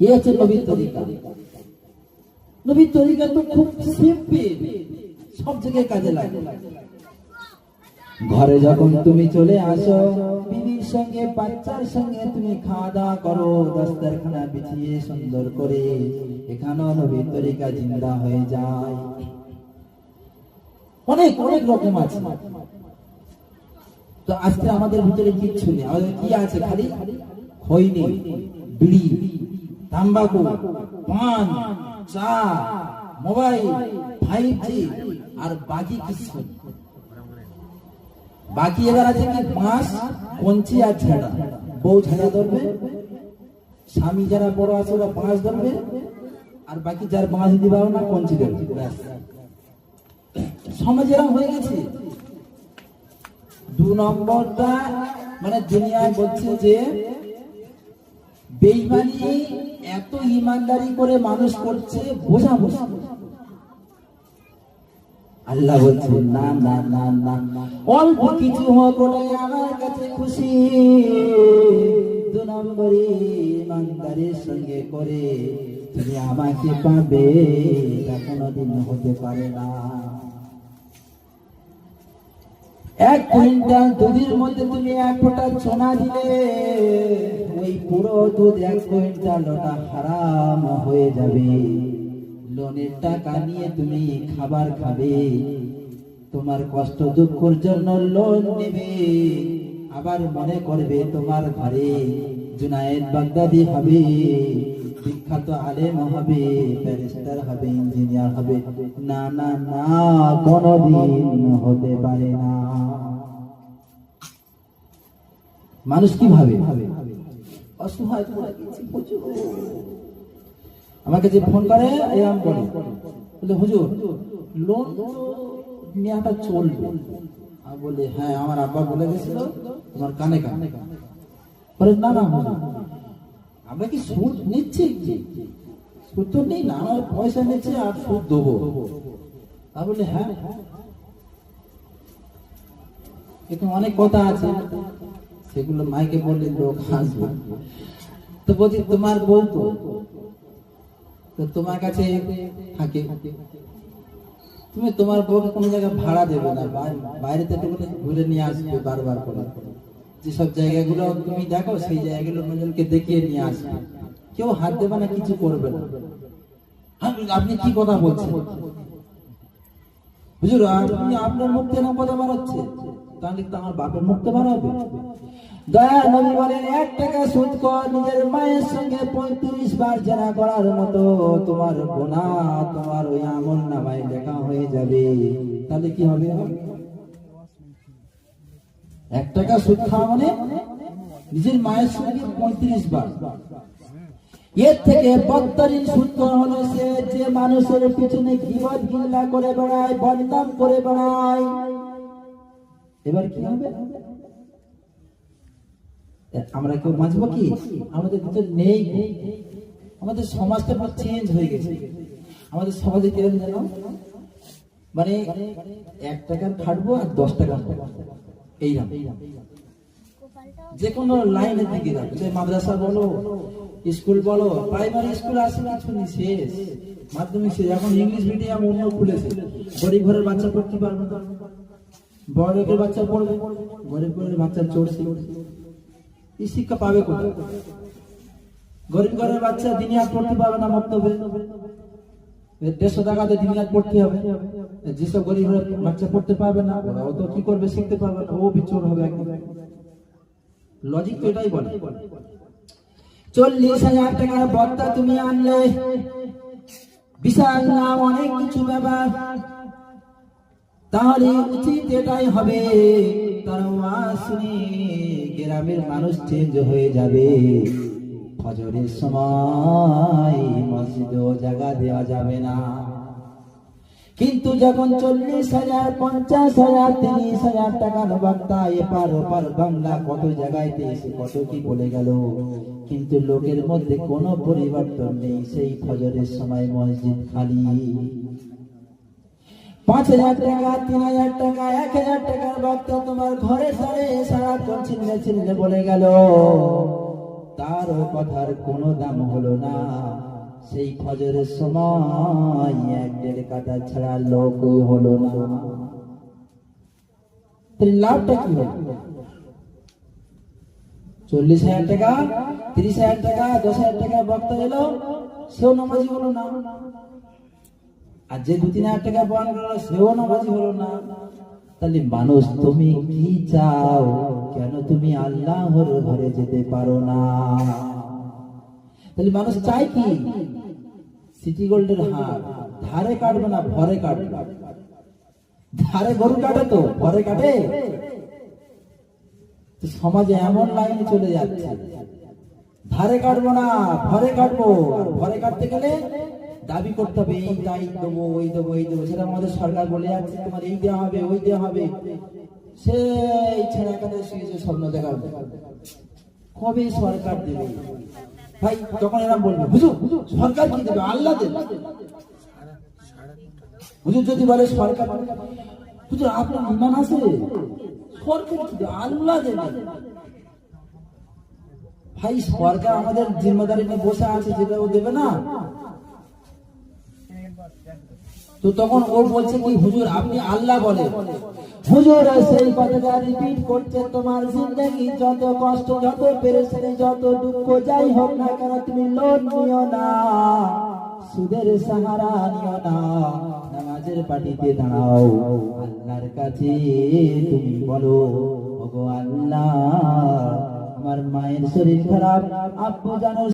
হচ্ছে নবীর তরিকা। নবীর তরিকা তো খুব সিম্পল সব জায়গায় কাজে লাগে। ঘরে যখন তুমি চলে আসো, বিবির সঙ্গে, বাচ্চার সঙ্গে তুমি খাওয়া দাওয়া করো, দস্তারখানা বিছিয়ে সুন্দর করে। এখানেও নবীর তরিকা জিন্দা হয়ে যায়। অনেক অনেক রকম আছে। তো আজকে আমাদের ভিতরে কিচ্ছু নেই। আমাদের কি আছে খালি? বিড়ি। তাম্বাকু, পান, চা, মোবাইল ফাইভ জি আর বাকি কিছু বাকি এবার আছে কি বাঁশ, কঞ্চি আর ঝাড়া। বউ ঝাড়া ধরবে, স্বামী যারা বড় আছে ওরা বাঁশ ধরবে, আর বাকি যার বাঁশ পারো না, কঞ্চি ধরবে। সমাজ এরকম হয়ে গেছে। দু নম্বরটা মানে দুনিয়ায় বলছে যে বেইমানি এত ইমানদারি করে মানুষ করছে, বোঝা বোঝা আল্লাহ বলছেন না না না না অল্প কিছু হোক আমার কাছে খুশি। দু নম্বরে ইমানদারির সঙ্গে করে তুমি আমাকে পাবে, এটা কোনোদিন হতে পারে না। এক কুইন্টাল দুধের মধ্যে তুমি এক ফোঁটা সোনা দিলে, ওই পুরো দুধ এক কুইন্টাল ওটা হারাম হয়ে যাবে। লোনের টাকা নিয়ে তুমি খাবার খাবে, তোমার কষ্ট দুঃখের জন্য লোন নেবে, আবার মনে করবে তোমার ঘরে জুনায়েদ বাগদাদি হবে, বিখ্যাত আলেম হবে, ব্যারিস্টার হবে, ইঞ্জিনিয়ার হবে। না না না, কোনদিন হতে পারে না। মানুষ কি ভাবে অসহায়। আমাকে যে ফোন করে এরকম করে বলে হুজুর লোন নেওয়াটা চলবে। আমি বলি হ্যাঁ আমার আব্বা বলে গেছিল তোমার কানে কানে। বলে না না আমরা কি সুদ নিচ্ছি? সুদ তো নেই না আমার পয়সা নিচ্ছে আর সুদ দেবো। তা বলে হ্যাঁ। এখানে অনেক কথা আছে। সেগুলো মাইকে বললে লোক হাসবে। তো বলছি, তোমার বউ তো? তোমার কাছে থাকে। তুমি তোমার বউকে কোনো জায়গায় ভাড়া দেবে না। বাইরে থেকে ঘুরে নিয়ে আসবে বারবার করে। যেসব জায়গাগুলো তুমি দেখো, সেই জায়গাগুলো অন্যজনকে দেখিয়ে নিয়ে আসবে। কেউ হাত দেবে না, কিছু করবে না। আপনি- কি কথা বলছেন? হুজুর, আপনি আপনার মুখ থেকে কথা বাড়াচ্ছে তাহলে তো আমার বাপের মুখ তো বাড়াবে দয়া নবী বলেন, এক টাকা সুদ কর, নিজের মায়ের সঙ্গে পঁয়ত্রিশ বার জানা করার মতো তোমার গোনা তোমার ওই আমল নামায় হয়ে যাবে। তাহলে কি হবে? এক টাকা সুদ খাওয়া মানে নিজের মায়ের সঙ্গে পঁয়ত্রিশ বার। এর থেকে বত্তরিন সূত্র হলো সে যে মানুষের পিছনে গিল্লা করে বেড়ায়, বদনাম করে বেড়ায়। এবার কি হবে? আমরা কেউ বাঁচবো কি? আমাদের ভিতর নেই আমাদের সমাজটা পুরো চেঞ্জ হয়ে গেছে। আমাদের সমাজে কীরকম জানো মানে এক টাকার খাটবো আর দশ টাকা খাব এইরকম। যে কোনো লাইনের দিকে যাবে। সে মাদ্রাসা বলো, স্কুল বলো প্রাইমারি স্কুল আসে কিছু নেই শেষ। মাধ্যমিক শেষ। এখন ইংলিশ মিডিয়াম অন্য খুলেছে। গরিব ঘরের বাচ্চা পড়তে পারবে না। বড় বাচ্চা পড়বে, গরিব ঘরের বাচ্চা চড়ছে। এই শিক্ষা পাবে কোথায়? গরিব ঘরের বাচ্চা দিনিয়াত পড়তে পারবে না মক্তবে। দেড়শো টাকাতে দিনিয়াত পড়তে হবে। যেসব গরিব বাচ্চা পড়তে পারবে না, ওরাও তো কি করবে শিখতে পারবে না, ও বিচোর হবে একদম। লজিক তো এটাই বলে। চল্লিশ হাজার টাকার বত্তা তুমি আনলে। বিশাল নাম, অনেক কিছু ব্যাপার। তাহলে উচিত এটাই হবে। তার শুনে গ্রামের মানুষ চেঞ্জ হয়ে যাবে। ফজরের সময় মসজিদেও জায়গা দেওয়া যাবে না। কিন্তু যখন চল্লিশ হাজার, পঞ্চাশ হাজার, তিরিশ হাজার টাকার বক্তা এপার ওপার বাংলা কত জায়গায় এসে কত কি বলে গেল। কিন্তু লোকের মধ্যে কোনো পরিবর্তন নেই সেই ফজরের সময় মসজিদ খালি। পাঁচ হাজার টাকা তিন হাজার টাকা এক হাজার টাকার বক্তা তোমার ঘরে সারে সারা চিল্লে চিল্লে বলে গেল। তা কারও কথার কোনো দাম হলো না। সেই ফজরের সময় এক দেড় কাটা ছাড়া লোক হলো না। লাভটা কি হলো চল্লিশ হাজার টাকা, তিরিশ হাজার টাকা, দশ হাজার টাকা, বক্তা এলো সেও নামাজি হলো না। আর যে দু তিন হাজার টাকা বয়ান করল, সেও নামাজি হলো না। তাহলে মানুষ, তুমি কি চাও? কেন তুমি আল্লাহর ঘরে যেতে পারো না? তাহলে মানুষ চাই কি? সিটি গোল্ডের হার। ধারে কাটবে না, ভরে কাটবে। ধারে গরু কাটে তো, ভরে কাটে। সমাজে এমন লাইনে চলে যাচ্ছে। ধারে কাটবো না, ভরে কাটবো। আর ভরে কাটতে গেলে দাবি করতে হবে, এই তাই দেবো, ওই দেবো, এই দেবো। সেটা আমাদের সরকার বলে যাচ্ছে, তোমার এই দেওয়া হবে, ওই দেওয়া হবে। সেই ছেড়ে কাছে শুয়েছে স্বপ্ন দেখার কবে সরকার দেবে? ভাই, তখন এরা বলবে, বুঝু, সরকার কি দেবে? আল্লাহ দেবে। হুজুর যদি বলে সরকার, হুজুর, আপনার ইমান আছে? সরকার কি দেবে? আল্লাহ দেবে। ভাই, সরকার আমাদের জিম্মেদারি নিয়ে বসে আছে যেটা ও দেবে না। তো তখন ও বলছে কি, হুজুর, আপনি আল্লাহ বলে। হুজুর সেই কথাটা রিপিট করছে, তোমার জিন্দগি যত কষ্ট, যত যত দুঃখ, যাই হোক না কেন, তুমি লোন নিও না, সুদের সাহারা নিও না, নামাজের পাটিতে দাঁড়াও, আল্লাহর কাছে তুমি বলো, ওগো আল্লাহ, আমার মায়ের শরীর খারাপ, আব্বু জানো